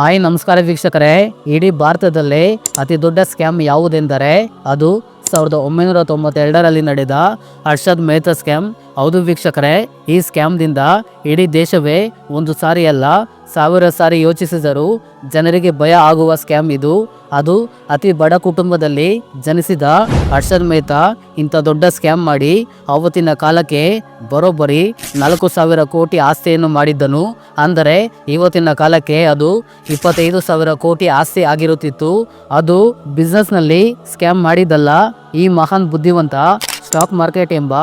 Hi, ನಮಸ್ಕಾರ ವೀಕ್ಷಕರೇ. ಇಡೀ ಭಾರತದಲ್ಲಿ ಅತಿ ದೊಡ್ಡ ಸ್ಕ್ಯಾಮ್ ಯಾವುದೆಂದರೆ ಅದು ಸಾವಿರದ ಒಂಬೈನೂರ ತೊಂಬತ್ತೆರಡರಲ್ಲಿ ನಡೆದ ಹರ್ಷದ್ ಮೆಹ್ತಾ ಸ್ಕ್ಯಾಮ್. ಹೌದು ವೀಕ್ಷಕರೇ, ಈ ಸ್ಕ್ಯಾಮ್ದಿಂದ ಇಡೀ ದೇಶವೇ ಒಂದು ಸಾರಿ ಅಲ್ಲ ಸಾವಿರ ಸಾರಿ ಯೋಚಿಸಿದರೂ ಜನರಿಗೆ ಭಯ ಆಗುವ ಸ್ಕ್ಯಾಮ್ ಇದು. ಅದು ಅತಿ ಬಡ ಕುಟುಂಬದಲ್ಲಿ ಜನಿಸಿದ ಹರ್ಷದ್ ಮೆಹ್ತಾ ಇಂಥ ದೊಡ್ಡ ಸ್ಕ್ಯಾಮ್ ಮಾಡಿ ಆವತ್ತಿನ ಕಾಲಕ್ಕೆ ಬರೋಬ್ಬರಿ ನಾಲ್ಕು ಸಾವಿರ ಕೋಟಿ ಆಸ್ತಿಯನ್ನು ಮಾಡಿದ್ದನು. ಅಂದರೆ ಇವತ್ತಿನ ಕಾಲಕ್ಕೆ ಅದು ಇಪ್ಪತ್ತೈದು ಸಾವಿರ ಕೋಟಿ ಆಸ್ತಿ ಆಗಿರುತ್ತಿತ್ತು. ಅದು ಬಿಸ್ನೆಸ್ನಲ್ಲಿ ಸ್ಕ್ಯಾಮ್ ಮಾಡಿದ್ದಲ್ಲ. ಈ ಮಹಾನ್ ಬುದ್ಧಿವಂತ ಸ್ಟಾಕ್ ಮಾರ್ಕೆಟ್ ಎಂಬ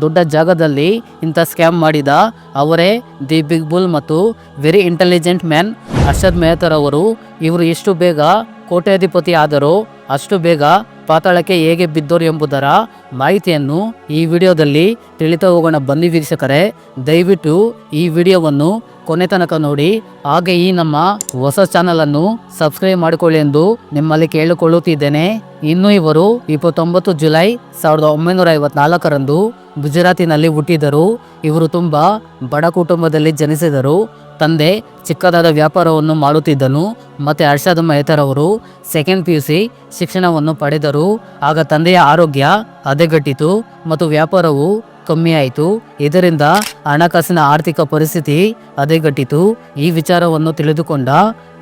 ದೊಡ್ಡ ಜಾಗದಲ್ಲಿ ಇಂಥ ಸ್ಕ್ಯಾಮ್ ಮಾಡಿದ ಅವರೇ ದಿ ಬಿಗ್ ಬುಲ್ ಮತ್ತು ವೆರಿ ಇಂಟೆಲಿಜೆಂಟ್ ಮ್ಯಾನ್ ಅರ್ಷದ್ ಮೆಹತರ್ ಮೆಹ್ತಾರವರು ಇವರು ಎಷ್ಟು ಬೇಗ ಕೋಟ್ಯಾಧಿಪತಿ ಆದರೋ ಅಷ್ಟು ಬೇಗ ಪಾತಾಳಕ್ಕೆ ಹೇಗೆ ಬಿದ್ದೋರು ಎಂಬುದರ ಮಾಹಿತಿಯನ್ನು ಈ ವಿಡಿಯೋದಲ್ಲಿ ತಿಳಿತ ಹೋಗೋಣ. ಬನ್ನಿ ವೀಕ್ಷಕರೇ, ದಯವಿಟ್ಟು ಈ ವಿಡಿಯೋವನ್ನು ಕೊನೆ ತನಕ ನೋಡಿ ಹಾಗೆ ಈ ನಮ್ಮ ಹೊಸ ಚಾನಲನ್ನು ಸಬ್ಸ್ಕ್ರೈಬ್ ಮಾಡಿಕೊಳ್ಳಿ ಎಂದು ನಿಮ್ಮಲ್ಲಿ ಕೇಳಿಕೊಳ್ಳುತ್ತಿದ್ದೇನೆ. ಇನ್ನು ಇವರು ಇಪ್ಪತ್ತೊಂಬತ್ತು ಜುಲೈ ಸಾವಿರದ ಒಂಬೈನೂರ ಐವತ್ನಾಲ್ಕರಂದು ಗುಜರಾತಿನಲ್ಲಿ ಹುಟ್ಟಿದರು. ಇವರು ತುಂಬ ಬಡ ಕುಟುಂಬದಲ್ಲಿ ಜನಿಸಿದರು. ತಂದೆ ಚಿಕ್ಕದಾದ ವ್ಯಾಪಾರವನ್ನು ಮಾಡುತ್ತಿದ್ದನು. ಮತ್ತು ಹರ್ಷದ ಮಹೇತರವರು ಸೆಕೆಂಡ್ ಪಿ ಯು ಸಿ ಶಿಕ್ಷಣವನ್ನು ಪಡೆದರು. ಆಗ ತಂದೆಯ ಆರೋಗ್ಯ ಹದೆಗಟ್ಟಿತು. ಮತ್ತು ವ್ಯಾಪಾರವು ಕಮ್ಮಿಯಾಯಿತು ಇದರಿಂದ ಹಣಕಾಸಿನ ಆರ್ಥಿಕ ಪರಿಸ್ಥಿತಿ ಹದೆಗಟ್ಟಿತು. ಈ ವಿಚಾರವನ್ನು ತಿಳಿದುಕೊಂಡ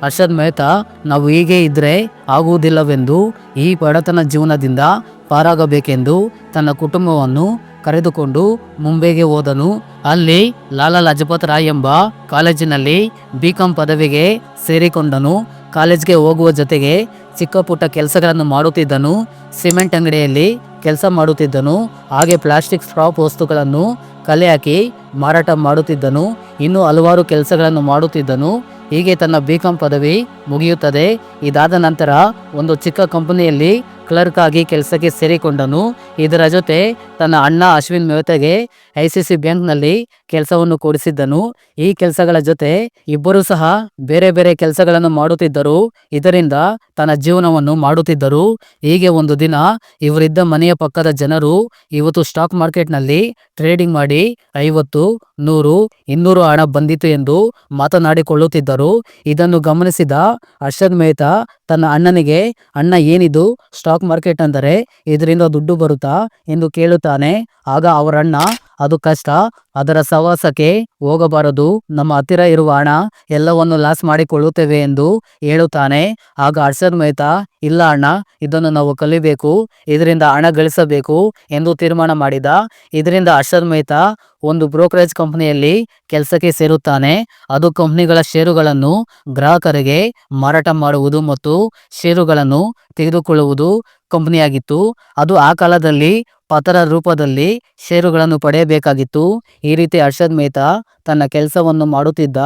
ಹರ್ಷದ್ ಮೆಹ್ತಾ, ನಾವು ಹೀಗೆ ಇದ್ರೆ ಆಗುವುದಿಲ್ಲವೆಂದು ಈ ಬಡತನ ಜೀವನದಿಂದ ಪಾರಾಗಬೇಕೆಂದು ತನ್ನ ಕುಟುಂಬವನ್ನು ಕರೆದುಕೊಂಡು ಮುಂಬೈಗೆ ಹೋದನು. ಅಲ್ಲಿ ಲಾಲಾ ಲಜಪತ್ ರಾಯ್ ಎಂಬ ಕಾಲೇಜಿನಲ್ಲಿ ಬಿ ಕಾಂ ಪದವಿಗೆ ಸೇರಿಕೊಂಡನು. ಕಾಲೇಜ್ಗೆ ಹೋಗುವ ಜೊತೆಗೆ ಚಿಕ್ಕ ಪುಟ್ಟ ಕೆಲಸಗಳನ್ನು ಮಾಡುತ್ತಿದ್ದನು. ಸಿಮೆಂಟ್ ಅಂಗಡಿಯಲ್ಲಿ ಕೆಲಸ ಮಾಡುತ್ತಿದ್ದನು. ಹಾಗೆ ಪ್ಲಾಸ್ಟಿಕ್ ಸ್ಟ್ರಾಪ್ ವಸ್ತುಗಳನ್ನು ಕಲೆ ಹಾಕಿ ಮಾರಾಟ ಮಾಡುತ್ತಿದ್ದನು. ಇನ್ನು ಹಲವಾರು ಕೆಲಸಗಳನ್ನು ಮಾಡುತ್ತಿದ್ದನು. ಹೀಗೆ ತನ್ನ ಬಿ ಕಾಂ ಪದವಿ ಮುಗಿಯುತ್ತದೆ. ಇದಾದ ನಂತರ ಒಂದು ಚಿಕ್ಕ ಕಂಪನಿಯಲ್ಲಿ ಕ್ಲರ್ಕ್ ಆಗಿ ಕೆಲಸಕ್ಕೆ ಸೇರಿಕೊಂಡನು. ಇದರ ಜೊತೆ ತನ್ನ ಅಣ್ಣ ಅಶ್ವಿನ್ ಮೆಹ್ತಾಗೆ ಐ ಸಿ ಸಿ ಬ್ಯಾಂಕ್ನಲ್ಲಿ ಕೆಲಸವನ್ನು ಕೊಡಿಸಿದ್ದನು. ಈ ಕೆಲಸಗಳ ಜೊತೆ ಇಬ್ಬರು ಸಹ ಬೇರೆ ಬೇರೆ ಕೆಲಸಗಳನ್ನು ಮಾಡುತ್ತಿದ್ದರು. ಇದರಿಂದ ತನ್ನ ಜೀವನವನ್ನು ಮಾಡುತ್ತಿದ್ದರು. ಹೀಗೆ ಒಂದು ದಿನ ಇವರಿದ್ದ ಮನೆಯ ಪಕ್ಕದ ಜನರು ಇವತ್ತು ಸ್ಟಾಕ್ ಮಾರ್ಕೆಟ್ನಲ್ಲಿ ಟ್ರೇಡಿಂಗ್ ಮಾಡಿ ಐವತ್ತು, ನೂರು, ಇನ್ನೂರು ಹಣ ಬಂದಿತು ಎಂದು ಮಾತನಾಡಿಕೊಳ್ಳುತ್ತಿದ್ದರು. ಇದನ್ನು ಗಮನಿಸಿದ ಅರ್ಷದ್ ಮೆಹ್ತಾ, ತನ್ನ ಅಣ್ಣನಿಗೆ, ಅಣ್ಣ ಏನಿದು? ಸ್ಟಾಕ್ ಮಾರ್ಕೆಟ್ ಅಂದರೆ ಇದರಿಂದ ದುಡ್ಡು ಬರುತ್ತಾ? ಎಂದು ಕೇಳುತ್ತಾನೆ. ಆಗ ಅವರಣ್ಣ ಅದು ಕಷ್ಟ, ಅದರ ಸವಾಸಕ್ಕೆ ಹೋಗಬಾರದು, ನಮ್ಮ ಹತ್ತಿರ ಇರುವ ಹಣ ಎಲ್ಲವನ್ನು ಲಾಸ್ ಮಾಡಿಕೊಳ್ಳುತ್ತೇವೆ ಎಂದು ಹೇಳುತ್ತಾನೆ. ಆಗ ಹರ್ಷದ್ ಮೆಹ್ತಾ ಇಲ್ಲ ಅಣ್ಣ, ಇದನ್ನು ನಾವು ಕಲಿಬೇಕು, ಇದರಿಂದ ಹಣ ಗಳಿಸಬೇಕು ಎಂದು ತೀರ್ಮಾನ ಮಾಡಿದ. ಇದರಿಂದ ಹರ್ಷದ್ ಮೆಹ್ತಾ ಒಂದು ಬ್ರೋಕರೇಜ್ ಕಂಪನಿಯಲ್ಲಿ ಕೆಲಸಕ್ಕೆ ಸೇರುತ್ತಾನೆ. ಅದು ಕಂಪನಿಗಳ ಷೇರುಗಳನ್ನು ಗ್ರಾಹಕರಿಗೆ ಮಾರಾಟ ಮಾಡುವುದು ಮತ್ತು ಷೇರುಗಳನ್ನು ತೆಗೆದುಕೊಳ್ಳುವುದು ಕಂಪನಿಯಾಗಿತ್ತು ಅದು ಆ ಕಾಲದಲ್ಲಿ ಪತರ ರೂಪದಲ್ಲಿ ಷೇರುಗಳನ್ನು ಪಡೆಯಬೇಕಾಗಿತ್ತು. ಈ ರೀತಿ ಹರ್ಷದ್ ಮೆಹ್ತಾ ತನ್ನ ಕೆಲಸವನ್ನು ಮಾಡುತ್ತಿದ್ದ.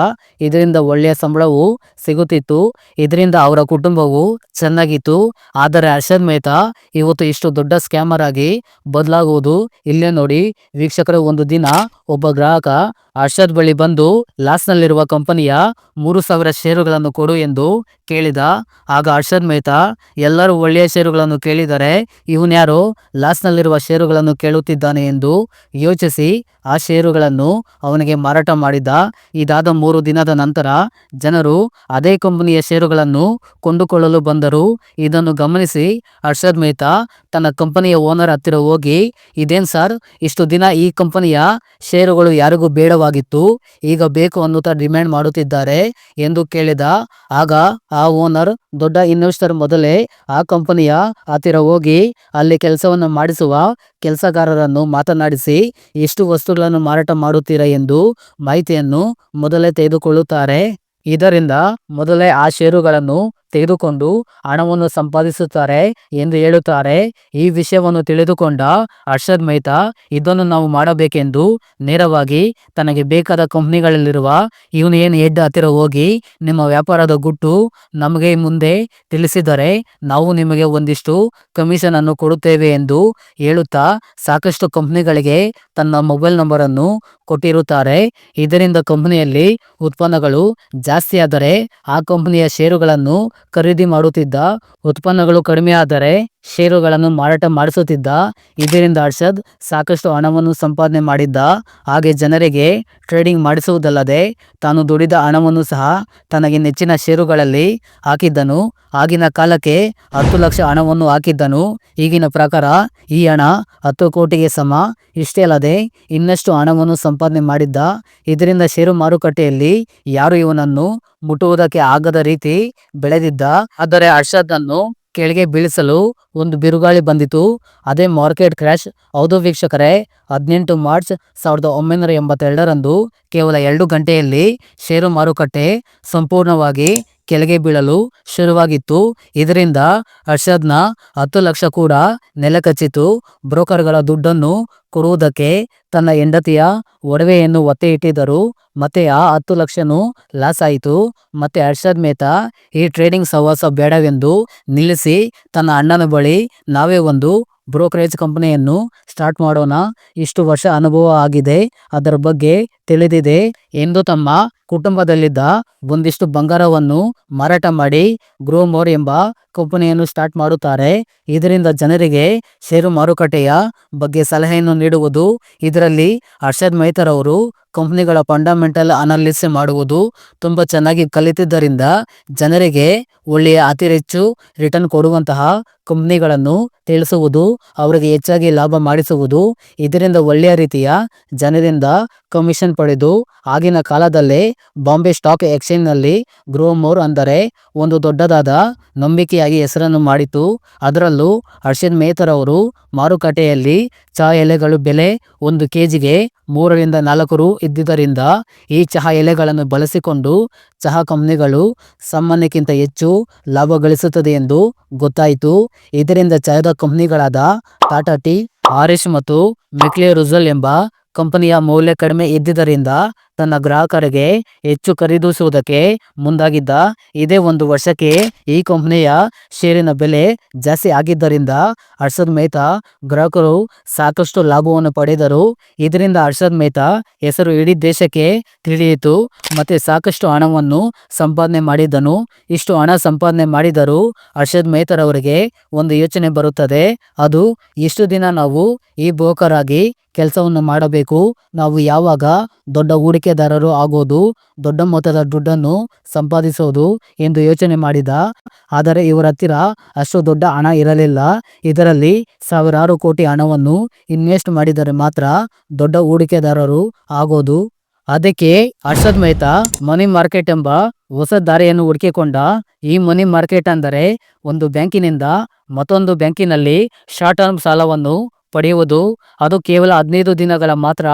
ಇದರಿಂದ ಒಳ್ಳೆಯ ಸಂಬಳವು ಸಿಗುತ್ತಿತ್ತು. ಇದರಿಂದ ಅವರ ಕುಟುಂಬವು ಚೆನ್ನಾಗಿತ್ತು. ಆದರೆ ಅರ್ಷದ್ ಮೆಹ್ತಾ ಇವತ್ತು ಇಷ್ಟು ದೊಡ್ಡ ಸ್ಕ್ಯಾಮರ್ ಆಗಿ ಬದಲಾಗುವುದು. ಇಲ್ಲೇ ನೋಡಿ, ವೀಕ್ಷಕರು, ಒಂದು ದಿನ ಒಬ್ಬ ಗ್ರಾಹಕ ಹರ್ಷದ್ ಬಳಿ ಬಂದು ಲಾಸ್ನಲ್ಲಿರುವ ಕಂಪನಿಯ ಮೂರು ಸಾವಿರ ಷೇರುಗಳನ್ನು ಕೊಡು ಎಂದು ಕೇಳಿದ. ಆಗ ಅರ್ಷದ್ ಮೆಹ್ತಾ, ಎಲ್ಲರೂ ಒಳ್ಳೆಯ ಷೇರುಗಳನ್ನು ಕೇಳಿದರೆ ಇವನ್ಯಾರು ಲಾಸ್ನಲ್ಲಿರುವ ಷೇರುಗಳನ್ನು ಕೇಳುತ್ತಿದ್ದಾನೆ ಎಂದು ಯೋಚಿಸಿ ಆ ಷೇರುಗಳನ್ನು ಅವನಿಗೆ ಮಾರಾಟ ಮಾಡಿದ. ಇದಾದ ಮೂರು ದಿನದ ನಂತರ ಜನರು ಅದೇ ಕಂಪನಿಯ ಷೇರುಗಳನ್ನು ಕೊಂಡುಕೊಳ್ಳಲು ಬಂದರು. ಇದನ್ನು ಗಮನಿಸಿ ಹರ್ಷದ್ ಮೆಹ್ತಾ ತನ್ನ ಕಂಪನಿಯ ಓನರ್ ಹತ್ತಿರ ಹೋಗಿ, ಇದೇನ್ ಸರ್, ಇಷ್ಟು ದಿನ ಈ ಕಂಪನಿಯ ಷೇರುಗಳು ಯಾರಿಗೂ ಬೇಡವಾಗಿತ್ತು. ಈಗ ಬೇಕು ಅನ್ನುತ್ತಾ ಡಿಮ್ಯಾಂಡ್ ಮಾಡುತ್ತಿದ್ದಾರೆ ಎಂದು ಕೇಳಿದ. ಆಗ ಆ ಓನರ್, ದೊಡ್ಡ ಇನ್ವೆಸ್ಟರ್ ಮೊದಲೇ ಆ ಕಂಪನಿಯ ಹತ್ತಿರ ಹೋಗಿ ಅಲ್ಲಿ ಕೆಲಸವನ್ನು ಮಾಡಿಸುವ ಕೆಲಸಗಾರರನ್ನು ಮಾತನಾಡಿಸಿ ಎಷ್ಟು ವಸ್ತುಗಳನ್ನು ಮಾರಾಟ ಮಾಡುತ್ತೀರಾ ಎಂದು ಮಾಹಿತಿಯನ್ನು ಮೊದಲೇ ತೆಗೆದುಕೊಳ್ಳುತ್ತಾರೆ. ಇದರಿಂದ ಮೊದಲೇ ಆ ಷೇರುಗಳನ್ನು ತೆಗೆದುಕೊಂಡು ಹಣವನ್ನು ಸಂಪಾದಿಸುತ್ತಾರೆ ಎಂದು ಹೇಳುತ್ತಾರೆ. ಈ ವಿಷಯವನ್ನು ತಿಳಿದುಕೊಂಡ ಹರ್ಷದ್ ಮೆಹ್ತಾ ಇದನ್ನು ನಾವು ಮಾಡಬೇಕೆಂದು ನೇರವಾಗಿ ತನಗೆ ಬೇಕಾದ ಕಂಪ್ನಿಗಳಲ್ಲಿರುವ ಏನು ಹೆಡ್ ಹತ್ತಿರ ಹೋಗಿ ನಿಮ್ಮ ವ್ಯಾಪಾರದ ಗುಟ್ಟು ನಮಗೆ ಮುಂದೆ ತಿಳಿಸಿದರೆ ನಾವು ನಿಮಗೆ ಒಂದಿಷ್ಟು ಕಮಿಷನ್ ಅನ್ನು ಕೊಡುತ್ತೇವೆ ಎಂದು ಹೇಳುತ್ತಾ ಸಾಕಷ್ಟು ಕಂಪ್ನಿಗಳಿಗೆ ತನ್ನ ಮೊಬೈಲ್ ನಂಬರನ್ನು ಕೊಟ್ಟಿರುತ್ತಾರೆ. ಇದರಿಂದ ಕಂಪನಿಯಲ್ಲಿ ಉತ್ಪನ್ನಗಳು ಜಾಸ್ತಿಯಾದರೆ ಆ ಕಂಪನಿಯ ಷೇರುಗಳನ್ನು ಖರೀದಿ ಮಾಡುತ್ತಿದ್ದ, ಉತ್ಪನ್ನಗಳು ಕಡಿಮೆಯಾದರೆ ಷೇರುಗಳನ್ನು ಮಾರಾಟ ಮಾಡಿಸುತ್ತಿದ್ದ, ಇದರಿಂದ ಅರ್ಷದ್ ಸಾಕಷ್ಟು ಹಣವನ್ನು ಸಂಪಾದನೆ ಮಾಡಿದ್ದ, ಹಾಗೆ ಜನರಿಗೆ ಟ್ರೇಡಿಂಗ್ ಮಾಡಿಸುವುದಲ್ಲದೆ ತಾನು ದುಡಿದ ಹಣವನ್ನು ಸಹ ತನಗೆ ನೆಚ್ಚಿನ ಷೇರುಗಳಲ್ಲಿ ಹಾಕಿದ್ದನು. ಆಗಿನ ಕಾಲಕ್ಕೆ ಹತ್ತು ಲಕ್ಷ ಹಣವನ್ನು ಹಾಕಿದ್ದನು. ಈಗಿನ ಪ್ರಕಾರ ಈ ಹಣ ಹತ್ತು ಕೋಟಿಗೆ ಸಮ. ಇಷ್ಟೇ ಅಲ್ಲದೆ ಇನ್ನಷ್ಟು ಹಣವನ್ನು ಸಂಪಾದನೆ ಮಾಡಿದ್ದ. ಇದರಿಂದ ಷೇರು ಮಾರುಕಟ್ಟೆಯಲ್ಲಿ ಯಾರು ಇವನನ್ನು ಮುಟ್ಟುವುದಕ್ಕೆ ಆಗದ ರೀತಿ ಬೆಳೆದಿದ್ದ. ಆದರೆ ಅರ್ಷದ್ ಅನ್ನು ಕೆಳಗೆ ಬೀಳಿಸಲು ಒಂದು ಬಿರುಗಾಳಿ ಬಂದಿತು. ಅದೇ ಮಾರ್ಕೆಟ್ ಕ್ರ್ಯಾಶ್. ಹೌದು ವೀಕ್ಷಕರೇ, ಹದಿನೆಂಟು ಮಾರ್ಚ್ ಸಾವಿರದ ಒಂಬೈನೂರ ಎಂಬತ್ತೆರಡರಂದು ಕೇವಲ ಎರಡು ಗಂಟೆಯಲ್ಲಿ ಷೇರು ಮಾರುಕಟ್ಟೆ ಸಂಪೂರ್ಣವಾಗಿ ಕೆಳಗೆ ಬೀಳಲು ಶುರುವಾಗಿತ್ತು. ಇದರಿಂದ ಅರ್ಷದ್ನ ಹತ್ತು ಲಕ್ಷ ಕೂಡ ನೆಲಕಚ್ಚಿತು ಬ್ರೋಕರ್ಗಳ ದುಡ್ಡನ್ನು ಕೊಡುವುದಕ್ಕೆ ತನ್ನ ಹೆಂಡತಿಯ ಒಡವೆಯನ್ನು ಒತ್ತೆ ಇಟ್ಟಿದ್ದರು. ಮತ್ತೆ ಆ ಹತ್ತು ಲಕ್ಷನೂ ಲಾಸ್ ಆಯಿತು. ಮತ್ತೆ ಅರ್ಷದ್ ಮೇಹ್ತಾ ಈ ಟ್ರೇಡಿಂಗ್ ಸಹವಾಸ ಬೇಡವೆಂದು ನಿಲ್ಲಿಸಿ ತನ್ನ ಅಣ್ಣನ ಬಳಿ ನಾವೇ ಒಂದು ಬ್ರೋಕರೇಜ್ ಕಂಪನಿಯನ್ನು ಸ್ಟಾರ್ಟ್ ಮಾಡೋಣ. ಇಷ್ಟು ವರ್ಷ ಅನುಭವ ಆಗಿದೆ. ಅದರ ಬಗ್ಗೆ ತಿಳಿದಿದೆ. ಎಂದು ತಮ್ಮ ಕುಟುಂಬದಲ್ಲಿದ್ದ ಒಂದಿಷ್ಟು ಬಂಗಾರವನ್ನು ಮಾರಾಟ ಮಾಡಿ ಗ್ರೋಮೋರ್ ಎಂಬ ಕಂಪನಿಯನ್ನು ಸ್ಟಾರ್ಟ್ ಮಾಡುತ್ತಾರೆ. ಇದರಿಂದ ಜನರಿಗೆ ಷೇರು ಮಾರುಕಟ್ಟೆಯ ಬಗ್ಗೆ ಸಲಹೆಯನ್ನು ನೀಡುವುದು, ಇದರಲ್ಲಿ ಹರ್ಷದ್ ಮೈತರವರು ಕಂಪನಿಗಳ ಫಂಡಮೆಂಟಲ್ ಅನಾಲಿಸ್ ಮಾಡುವುದು ತುಂಬ ಚೆನ್ನಾಗಿ ಕಲಿತಿದ್ದರಿಂದ ಜನರಿಗೆ ಒಳ್ಳೆಯ ಅತಿ ಹೆಚ್ಚು ರಿಟರ್ನ್ ಕೊಡುವಂತಹ ಕಂಪ್ನಿಗಳನ್ನು ತಿಳಿಸುವುದು, ಅವರಿಗೆ ಹೆಚ್ಚಾಗಿ ಲಾಭ ಮಾಡಿಸುವುದು, ಇದರಿಂದ ಒಳ್ಳೆಯ ರೀತಿಯ ಜನರಿಂದ ಕಮಿಷನ್ ಪಡೆದು ಆಗಿನ ಕಾಲದಲ್ಲಿ ಬಾಂಬೆ ಸ್ಟಾಕ್ ಎಕ್ಸ್ಚೇಂಜ್ನಲ್ಲಿ ಗ್ರೋ ಮೋರ್ ಅಂದರೆ ಒಂದು ದೊಡ್ಡದಾದ ನಂಬಿಕೆಯಾಗಿ ಹೆಸರನ್ನು ಮಾಡಿತು. ಅದರಲ್ಲೂ ಹರ್ಷದ್ ಅವರು ಮಾರುಕಟ್ಟೆಯಲ್ಲಿ ಚಹಾ ಎಲೆಗಳು ಬೆಲೆ ಒಂದು ಕೆ ಜಿಗೆ ಮೂರರಿಂದ ನಾಲ್ಕು ರು ಇದ್ದಿದ್ದರಿಂದ ಈ ಚಹಾ ಎಲೆಗಳನ್ನು ಬಳಸಿಕೊಂಡು ಚಹಾ ಕಂಪ್ನಿಗಳು ಸಾಮಾನ್ಯಕ್ಕಿಂತ ಹೆಚ್ಚು ಲಾಭ ಗಳಿಸುತ್ತದೆ ಎಂದು ಗೊತ್ತಾಯಿತು. ಇದರಿಂದ ಚಹಾದ ಕಂಪ್ನಿಗಳಾದ ಟಾಟಾ ಟೀ ಆರಿಶ್ ಮತ್ತು ಮೆಕ್ಲೆ ರುಜಲ್ ಎಂಬ ಕಂಪನಿಯ ಮೌಲ್ಯ ಕಡಿಮೆ ಇದ್ದಿದ್ದರಿಂದ ತನ್ನ ಗ್ರಾಹಕರಿಗೆ ಹೆಚ್ಚು ಖರೀದಿಸುವುದಕ್ಕೆ ಮುಂದಾಗಿದ್ದ ಇದೇ ಒಂದು ವರ್ಷಕ್ಕೆ ಈ ಕಂಪನಿಯ ಷೇರಿನ ಬೆಲೆ ಜಾಸ್ತಿ ಆಗಿದ್ದರಿಂದ ಹರ್ಷದ್ ಮೆಹ್ತಾ ಗ್ರಾಹಕರು ಸಾಕಷ್ಟು ಲಾಭವನ್ನು ಪಡೆದರು. ಇದರಿಂದ ಹರ್ಷದ್ ಮೆಹ್ತಾ ಹೆಸರು ಇಡೀ ದೇಶಕ್ಕೆ ತಿಳಿಯಿತು ಮತ್ತೆ ಸಾಕಷ್ಟು ಹಣವನ್ನು ಸಂಪಾದನೆ ಮಾಡಿದ್ದನು ಇಷ್ಟು ಹಣ ಸಂಪಾದನೆ ಮಾಡಿದರೂ ಹರ್ಷದ್ ಮೆಹ್ತಾರವರಿಗೆ ಒಂದು ಯೋಚನೆ ಬರುತ್ತದೆ. ಅದು, ಇಷ್ಟು ದಿನ ನಾವು ಈ ಬ್ರೋಕರ್ ಆಗಿ ಕೆಲಸವನ್ನು ಮಾಡಬೇಕು. ನಾವು ಯಾವಾಗ ದೊಡ್ಡ ಹೂಡಿಕೆದಾರರು ಆಗೋದು, ದೊಡ್ಡ ಮೊತ್ತದ ದುಡ್ಡನ್ನು ಸಂಪಾದಿಸೋದು ಎಂದು ಯೋಚನೆ ಮಾಡಿದ. ಆದರೆ ಇವರ ಹತ್ತಿರ ಅಷ್ಟು ದೊಡ್ಡ ಹಣ ಇರಲಿಲ್ಲ. ಇದರಲ್ಲಿ ಸಾವಿರಾರು ಕೋಟಿ ಹಣವನ್ನು ಇನ್ವೆಸ್ಟ್ ಮಾಡಿದರೆ ಮಾತ್ರ ದೊಡ್ಡ ಹೂಡಿಕೆದಾರರು ಆಗೋದು. ಅದಕ್ಕೆ ಹರ್ಷದ್ ಮೆಹ್ತಾ ಮನಿ ಮಾರ್ಕೆಟ್ ಎಂಬ ಹೊಸ ದಾರಿಯನ್ನು ಹುಡುಕಿಕೊಂಡ. ಈ ಮನಿ ಮಾರ್ಕೆಟ್ ಅಂದರೆ ಒಂದು ಬ್ಯಾಂಕಿನಿಂದ ಮತ್ತೊಂದು ಬ್ಯಾಂಕಿನಲ್ಲಿ ಶಾರ್ಟ್ ಟರ್ಮ್ ಸಾಲವನ್ನು ಪಡೆಯುವುದು. ಅದು ಕೇವಲ ಹದಿನೈದು ದಿನಗಳ ಮಾತ್ರ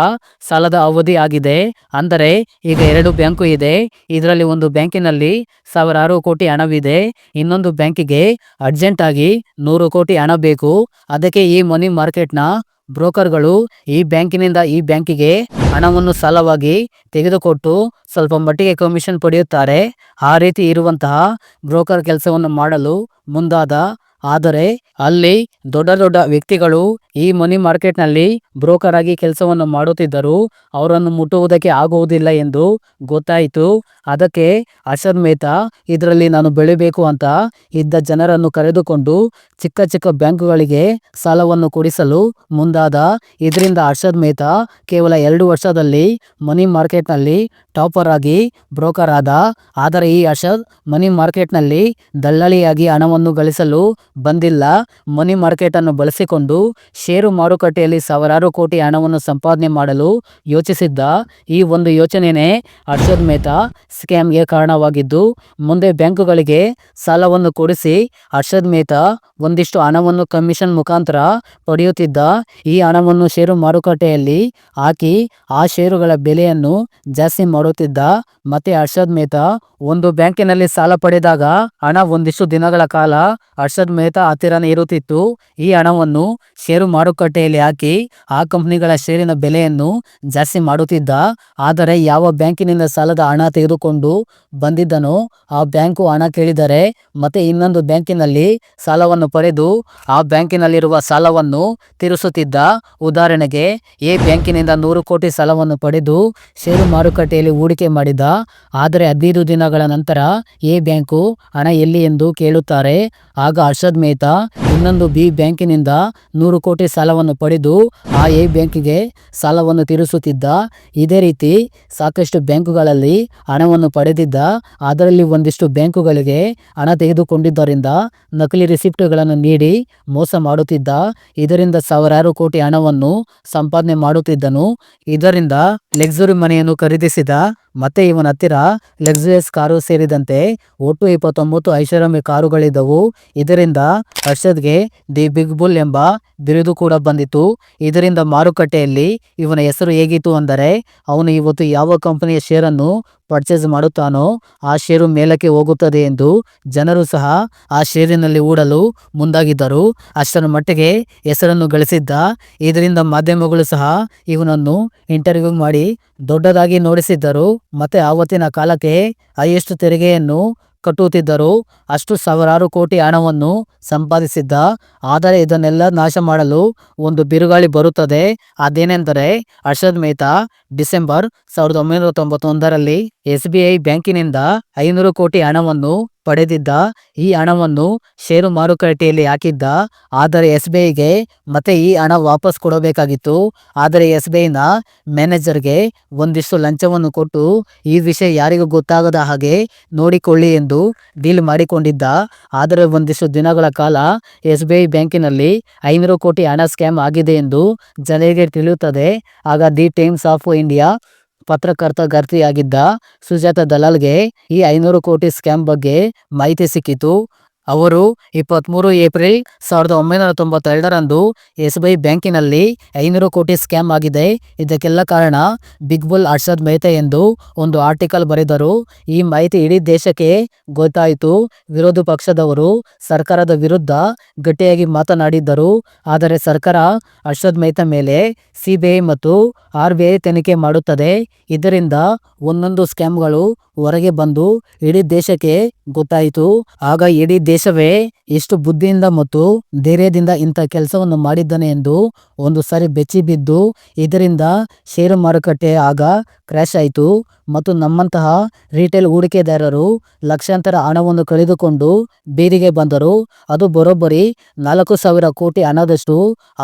ಸಾಲದ ಅವಧಿ ಆಗಿದೆ. ಅಂದರೆ ಈಗ ಎರಡು ಬ್ಯಾಂಕು ಇದೆ. ಇದರಲ್ಲಿ ಒಂದು ಬ್ಯಾಂಕಿನಲ್ಲಿ ಸಾವಿರಾರು ಕೋಟಿ ಹಣವಿದೆ. ಇನ್ನೊಂದು ಬ್ಯಾಂಕಿಗೆ ಅರ್ಜೆಂಟ್ ಆಗಿ ನೂರು ಕೋಟಿ ಹಣ ಬೇಕು. ಅದಕ್ಕೆ ಈ ಮನಿ ಮಾರ್ಕೆಟ್ನ ಬ್ರೋಕರ್ಗಳು ಈ ಬ್ಯಾಂಕಿನಿಂದ ಈ ಬ್ಯಾಂಕಿಗೆ ಹಣವನ್ನು ಸಾಲವಾಗಿ ತೆಗೆದುಕೊಟ್ಟು ಸ್ವಲ್ಪ ಮಟ್ಟಿಗೆ ಕಮಿಷನ್ ಪಡೆಯುತ್ತಾರೆ. ಆ ರೀತಿ ಇರುವಂತಹ ಬ್ರೋಕರ್ ಕೆಲಸವನ್ನು ಮಾಡಲು ಮುಂದಾದ ಆದರೆ ಅಲ್ಲಿ ದೊಡ್ಡ ದೊಡ್ಡ ವ್ಯಕ್ತಿಗಳು ಈ ಮನಿ ಮಾರ್ಕೆಟ್ನಲ್ಲಿ ಬ್ರೋಕರ್ ಆಗಿ ಕೆಲಸವನ್ನು ಮಾಡುತ್ತಿದ್ದರು ಅವರನ್ನು ಮುಟ್ಟುವುದಕ್ಕೆ ಆಗುವುದಿಲ್ಲ ಎಂದು ಗೊತ್ತಾಯಿತು. ಅದಕ್ಕೆ ಅಶರ್ ಮೆಹ್ತಾ ಇದರಲ್ಲಿ ನಾನು ಬೆಳಿಬೇಕು ಅಂತ ಇದ್ದ ಜನರನ್ನು ಕರೆದುಕೊಂಡು ಚಿಕ್ಕ ಚಿಕ್ಕ ಬ್ಯಾಂಕುಗಳಿಗೆ ಸಾಲವನ್ನು ಕೊಡಿಸಲು ಮುಂದಾದ ಇದರಿಂದ ಅರ್ಷದ್ ಮೆಹ್ತಾ ಕೇವಲ ಎರಡು ವರ್ಷದಲ್ಲಿ ಮನಿ ಮಾರ್ಕೆಟ್ನಲ್ಲಿ ಟಾಪರ್ ಆಗಿ ಬ್ರೋಕರ್ ಆದ. ಆದರೆ ಈ ಅಶರ್ ಮನಿ ಮಾರ್ಕೆಟ್ನಲ್ಲಿ ದಲ್ಲಾಳಿಯಾಗಿ ಹಣವನ್ನು ಗಳಿಸಲು ಬಂದಿಲ್ಲ. ಮನಿ ಮಾರ್ಕೆಟ್ ಅನ್ನು ಬಳಸಿಕೊಂಡು ಷೇರು ಮಾರುಕಟ್ಟೆಯಲ್ಲಿ ಸಾವಿರಾರು ಕೋಟಿ ಹಣವನ್ನು ಸಂಪಾದನೆ ಮಾಡಲು ಯೋಚಿಸಿದ್ದ ಈ ಒಂದು ಯೋಚನೆಯೇ ಹರ್ಷದ್ ಮೆಹ್ತಾ ಸ್ಕ್ಯಾಮ್ಗೆ ಕಾರಣವಾಗಿದ್ದು, ಮುಂದೆ ಬ್ಯಾಂಕುಗಳಿಗೆ ಸಾಲವನ್ನು ಕೊಡಿಸಿ ಹರ್ಷದ್ ಮೆಹ್ತಾ ಒಂದಿಷ್ಟು ಹಣವನ್ನು ಕಮಿಷನ್ ಮುಖಾಂತರ ಪಡೆಯುತ್ತಿದ್ದ ಈ ಹಣವನ್ನು ಷೇರು ಮಾರುಕಟ್ಟೆಯಲ್ಲಿ ಹಾಕಿ ಆ ಷೇರುಗಳ ಬೆಲೆಯನ್ನು ಜಾಸ್ತಿ ಮಾಡುತ್ತಿದ್ದ ಮತ್ತೆ ಹರ್ಷದ್ ಮೆಹ್ತಾ ಒಂದು ಬ್ಯಾಂಕಿನಲ್ಲಿ ಸಾಲ ಪಡೆದಾಗ ಹಣ ಒಂದಿಷ್ಟು ದಿನಗಳ ಕಾಲ ಹರ್ಷದ್ ಮೆಹ್ತಾ ಹತ್ತಿರನೇ ಇರುತ್ತಿತ್ತು ಈ ಹಣವನ್ನು ಷೇರು ಮಾರುಕಟ್ಟೆಯಲ್ಲಿ ಹಾಕಿ ಆ ಕಂಪನಿಗಳ ಷೇರಿನ ಬೆಲೆಯನ್ನು ಜಾಸ್ತಿ ಮಾಡುತ್ತಿದ್ದ. ಆದರೆ ಯಾವ ಬ್ಯಾಂಕಿನಿಂದ ಸಾಲದ ಹಣ ತೆಗೆದುಕೊಂಡು ಬಂದಿದ್ದನೋ ಆ ಬ್ಯಾಂಕು ಹಣ ಕೇಳಿದರೆ ಮತ್ತೆ ಇನ್ನೊಂದು ಬ್ಯಾಂಕಿನಲ್ಲಿ ಸಾಲವನ್ನು ಪಡೆದು ಆ ಬ್ಯಾಂಕಿನಲ್ಲಿರುವ ಸಾಲವನ್ನು ತೀರಿಸುತ್ತಿದ್ದ. ಉದಾಹರಣೆಗೆ, ಎ ಬ್ಯಾಂಕಿನಿಂದ ನೂರು ಕೋಟಿ ಸಾಲವನ್ನು ಪಡೆದು ಷೇರು ಮಾರುಕಟ್ಟೆಯಲ್ಲಿ ಹೂಡಿಕೆ ಮಾಡಿದ. ಆದರೆ ಹದಿನೈದು ದಿನಗಳ ನಂತರ ಎ ಬ್ಯಾಂಕು ಹಣ ಎಲ್ಲಿ ಎಂದು ಕೇಳುತ್ತಾರೆ. ಆಗ ಹರ್ಷದ್ ಮೆಹ್ತಾ ಇನ್ನೊಂದು ಬಿ ಬ್ಯಾಂಕಿನಿಂದ ನೂರು ಕೋಟಿ ಸಾಲವನ್ನು ಪಡೆದು ಆ ಎ ಬ್ಯಾಂಕಿಗೆ ಸಾಲವನ್ನು ತೀರಿಸುತ್ತಿದ್ದ. ಇದೇ ರೀತಿ ಸಾಕಷ್ಟು ಬ್ಯಾಂಕುಗಳಲ್ಲಿ ಹಣವನ್ನು ಪಡೆದಿದ್ದ. ಅದರಲ್ಲಿ ಒಂದಿಷ್ಟು ಬ್ಯಾಂಕುಗಳಿಗೆ ಹಣ ತೆಗೆದುಕೊಂಡಿದ್ದರಿಂದ ನಕಲಿ ರಿಸಿಪ್ಟ್ಗಳನ್ನು ನೀಡಿ ಮೋಸ ಮಾಡುತ್ತಿದ್ದ. ಇದರಿಂದ ಸಾವಿರಾರು ಕೋಟಿ ಹಣವನ್ನು ಸಂಪಾದನೆ ಮಾಡುತ್ತಿದ್ದನು. ಇದರಿಂದ ಲಕ್ಸುರಿ ಮನೆಯನ್ನು ಖರೀದಿಸಿದ. ಮತ್ತೆ ಇವನ ಹತ್ತಿರ ಲಕ್ಸುರಿಯಸ್ ಕಾರು ಸೇರಿದಂತೆ ಒಟ್ಟು ಇಪ್ಪತ್ತೊಂಬತ್ತು ಐಷಾರಾಮಿ ಕಾರುಗಳಿದ್ದವು. ಇದರಿಂದ ಹರ್ಷದ್ಗೆ ದಿ ಬಿಗ್ ಬುಲ್ ಎಂಬ ಬಿರುದು ಕೂಡ ಬಂದಿತು. ಇದರಿಂದ ಮಾರುಕಟ್ಟೆಯಲ್ಲಿ ಇವನ ಹೆಸರು ಹೇಗಿತ್ತು ಅಂದರೆ, ಅವನು ಇವತ್ತು ಯಾವ ಕಂಪನಿಯ ಶೇರನ್ನು ಪರ್ಚೇಸ್ ಮಾಡುತ್ತಾನೋ ಆ ಷೇರು ಮೇಲಕ್ಕೆ ಹೋಗುತ್ತದೆ ಎಂದು ಜನರು ಸಹ ಆ ಷೇರಿನಲ್ಲಿ ಹೂಡಲು ಮುಂದಾಗಿದ್ದರು. ಅಷ್ಟರ ಮಟ್ಟಿಗೆ ಹೆಸರನ್ನು ಗಳಿಸಿದ್ದ ಇದರಿಂದ ಮಾಧ್ಯಮಗಳು ಸಹ ಇವನನ್ನು ಇಂಟರ್ವ್ಯೂ ಮಾಡಿ ದೊಡ್ಡದಾಗಿ ನೋಡಿಸಿದ್ದರು. ಮತ್ತೆ ಆವತ್ತಿನ ಕಾಲಕ್ಕೆ ಹೈಯೆಸ್ಟ್ ತೆರಿಗೆಯನ್ನು ಕಟ್ಟುತ್ತಿದ್ದರು ಅಷ್ಟು ಸಾವಿರಾರು ಕೋಟಿ ಹಣವನ್ನು ಸಂಪಾದಿಸಿದ್ದ. ಆದರೆ ಇದನ್ನೆಲ್ಲ ನಾಶ ಮಾಡಲು ಒಂದು ಬಿರುಗಾಳಿ ಬರುತ್ತದೆ. ಅದೇನೆಂದರೆ ಹರ್ಷದ್ ಮೆಹ್ತಾ ಡಿಸೆಂಬರ್ ಸಾವಿರದ ಒಂಬೈನೂರ ತೊಂಬತ್ತೊಂದರಲ್ಲಿ ಎಸ್ ಬಿ ಐ ಬ್ಯಾಂಕಿನಿಂದ ಐನೂರು ಕೋಟಿ ಹಣವನ್ನು ಪಡೆದಿದ್ದ ಈ ಹಣವನ್ನು ಷೇರು ಮಾರುಕಟ್ಟೆಯಲ್ಲಿ ಹಾಕಿದ್ದ, ಆದರೆ ಎಸ್ ಬಿ ಐಗೆ ಮತ್ತೆ ಈ ಹಣ ವಾಪಸ್ ಕೊಡಬೇಕಾಗಿತ್ತು. ಆದರೆ ಎಸ್ ಬಿ ಐನ ಮ್ಯಾನೇಜರ್ಗೆ ಒಂದಿಷ್ಟು ಲಂಚವನ್ನು ಕೊಟ್ಟು, ಈ ವಿಷಯ ಯಾರಿಗೂ ಗೊತ್ತಾಗದ ಹಾಗೆ ನೋಡಿಕೊಳ್ಳಿ ಎಂದು ಡೀಲ್ ಮಾಡಿಕೊಂಡಿದ್ದ. ಆದರೆ ಒಂದಿಷ್ಟು ದಿನಗಳ ಕಾಲ ಎಸ್ ಬಿ ಐ ಬ್ಯಾಂಕಿನಲ್ಲಿ ಐನೂರು ಕೋಟಿ ಹಣ ಸ್ಕ್ಯಾಮ್ ಆಗಿದೆ ಎಂದು ಜನರಿಗೆ ತಿಳಿಯುತ್ತದೆ. ಆಗ ದಿ ಟೈಮ್ಸ್ ಆಫ್ ಇಂಡಿಯಾ ಪತ್ರಕರ್ತ ಗರ್ತಿಯಾಗಿದ್ದ ಸುಜಾತ ದಲಾಲ್ಗೆ ಈ ಐನೂರು ಕೋಟಿ ಸ್ಕ್ಯಾಮ್ ಬಗ್ಗೆ ಮಾಹಿತಿ ಸಿಕ್ಕಿತು. ಅವರು ಇಪ್ಪತ್ತ್ಮೂರು ಏಪ್ರಿಲ್ ಸಾವಿರದ ಒಂಬೈನೂರ ತೊಂಬತ್ತೆರಡರಂದು ಎಸ್ ಬಿ ಐ ಬ್ಯಾಂಕಿನಲ್ಲಿ ಐನೂರು ಕೋಟಿ ಸ್ಕ್ಯಾಮ್ ಆಗಿದೆ. ಇದಕ್ಕೆಲ್ಲ ಕಾರಣ ಬಿಗ್ ಬುಲ್ ಹರ್ಷದ್ ಮೆಹ್ತಾ ಎಂದು ಒಂದು ಆರ್ಟಿಕಲ್ ಬರೆದರು ಈ ಮಾಹಿತಿ ಇಡೀ ದೇಶಕ್ಕೆ ಗೊತ್ತಾಯಿತು. ವಿರೋಧ ಪಕ್ಷದವರು ಸರ್ಕಾರದ ವಿರುದ್ಧ ಗಟ್ಟಿಯಾಗಿ ಮಾತನಾಡಿದ್ದರು. ಆದರೆ ಸರ್ಕಾರ ಅರ್ಷದ್ ಮೆಹ್ತಾ ಮೇಲೆ ಸಿ ಬಿ ಐ ಮತ್ತು ಆರ್ ಬಿ ಐ ತನಿಖೆ ಮಾಡುತ್ತದೆ. ಇದರಿಂದ ಒಂದೊಂದು ಸ್ಕ್ಯಾಮ್ಗಳು ಹೊರಗೆ ಬಂದು ಇಡೀ ದೇಶಕ್ಕೆ ಗೊತ್ತಾಯಿತು. ಆಗ ಇಡೀ ದೇಶವೇ ಎಷ್ಟು ಬುದ್ಧಿಯಿಂದ ಮತ್ತು ಧೈರ್ಯದಿಂದ ಇಂಥ ಕೆಲಸವನ್ನು ಮಾಡಿದ್ದಾನೆ ಎಂದು ಒಂದು ಸಾರಿ ಬೆಚ್ಚಿ ಬಿದ್ದು, ಇದರಿಂದ ಷೇರು ಮಾರುಕಟ್ಟೆ ಆಗ ಕ್ರ್ಯಾಶ್ ಆಯಿತು ಮತ್ತು ನಮ್ಮಂತಹ ರಿಟೇಲ್ ಹೂಡಿಕೆದಾರರು ಲಕ್ಷಾಂತರ ಹಣವನ್ನು ಕಳೆದುಕೊಂಡು ಬೀದಿಗೆ ಬಂದರು. ಅದು ಬರೋಬ್ಬರಿ ನಾಲ್ಕು ಸಾವಿರ ಕೋಟಿ ಹಣದಷ್ಟು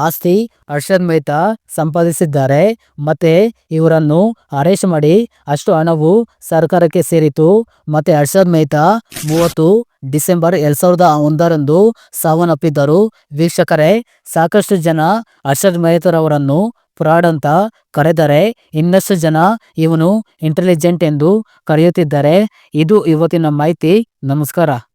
ಆಸ್ತಿ, ಹರ್ಷದ್ ಮೆಹ್ತಾ ಸಂಪಾದಿಸಿದ್ದಾರೆ. ಮತ್ತೆ ಇವರನ್ನು ಅರೆಸ್ಟ್ ಮಾಡಿ ಅಷ್ಟು ಹಣವು ಸರ್ಕಾರಕ್ಕೆ ಸೇರಿತು. ಮತ್ತೆ ಹರ್ಷದ್ ಮೆಹ್ತಾ ಮೂವತ್ತು ಡಿಸೆಂಬರ್ ಎರಡ್ ಸಾವಿರದ ಒಂದರಂದು ಸಾವನ್ನಪ್ಪಿದ್ದರು. ವೀಕ್ಷಕರೇ, ಸಾಕಷ್ಟು ಜನ ಹರ್ಷದ್ ಮೆಹ್ತಾರವರನ್ನು ಫ್ರಾಡ್ ಅಂತ ಕರೆದರೆ ಇನ್ನಷ್ಟು ಜನ ಇವನು ಇಂಟೆಲಿಜೆಂಟ್ ಎಂದು ಕರೆಯುತ್ತಿದ್ದಾರೆ. ಇದು ಇವತ್ತಿನ ಮಾಹಿತಿ. ನಮಸ್ಕಾರ.